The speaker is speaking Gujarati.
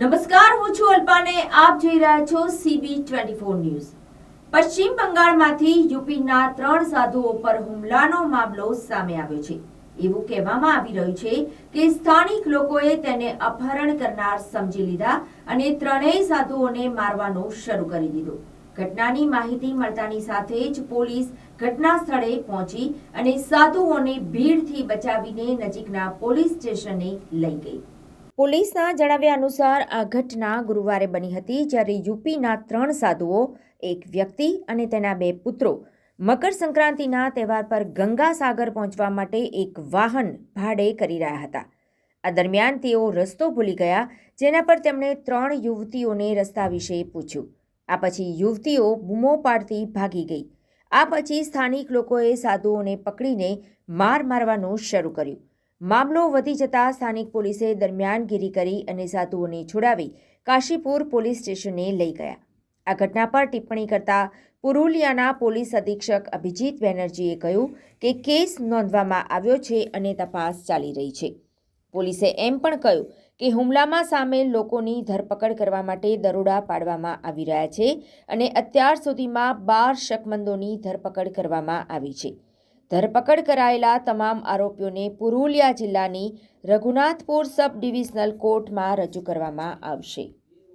નમસ્કાર, હું છું અલ્પાને. આપ જોઈ રહ્યા છો સીબી ટ્વેન્ટી ફોર ન્યૂઝ. પશ્ચિમ બંગાળમાંથી યુપીના ત્રણ સાધુઓ પર હુમલાનો મામલો સામે આવ્યો છે. એવું કહેવામાં આવી રહ્યું છે કે સ્થાનિક લોકોએ તેને અપહરણ કરનાર સમજી લીધા અને ત્રણેય સાધુઓને મારવાનો શરૂ કરી દીધો. ઘટનાની માહિતી મળતાની સાથે જ પોલીસ ઘટના સ્થળે પહોંચી અને સાધુઓને ભીડથી બચાવીને નજીકના પોલીસ સ્ટેશને લઈ ગઈ. પોલીસના જણાવ્યા અનુસાર આ ઘટના ગુરુવારે બની હતી જ્યારે યુપીના ત્રણ સાધુઓ, એક વ્યક્તિ અને તેના બે પુત્રો મકર સંક્રાંતિના તહેવાર પર ગંગા સાગર પહોંચવા માટે એક વાહન ભાડે કરી રહ્યા હતા. આ દરમિયાન તેઓ રસ્તો ભૂલી ગયા, જેના પર તેમણે ત્રણ યુવતીઓને રસ્તા વિશે પૂછ્યું. આ પછી યુવતીઓ બૂમો પાડતી ભાગી ગઈ. આ પછી સ્થાનિક લોકોએ સાધુઓને પકડીને માર મારવાનું શરૂ કર્યું. મામલો વધી જતા સ્થાનિક પોલીસે દરમિયાનગીરી કરી અને સાધુઓને છોડાવી કાશીપુર પોલીસ સ્ટેશને લઈ ગયા. આ ઘટના પર ટિપ્પણી કરતા પુરુલિયાના પોલીસ અધિક્ષક અભિજીત બેનર્જીએ કહ્યું કે કેસ નોંધવામાં આવ્યો છે અને તપાસ ચાલી રહી છે. પોલીસે એમ પણ કહ્યું કે હુમલામાં સામેલ લોકોની ધરપકડ કરવા માટે દરોડા પાડવામાં આવી રહ્યા છે અને અત્યાર સુધીમાં બાર શકમંદોની ધરપકડ કરવામાં આવી છે. ધરપકડ કરાયેલા તમામ આરોપીઓને પુરુલિયા જિલ્લાની રઘુનાથપુર સબ ડિવિઝનલ કોર્ટમાં રજૂ કરવામાં આવશે.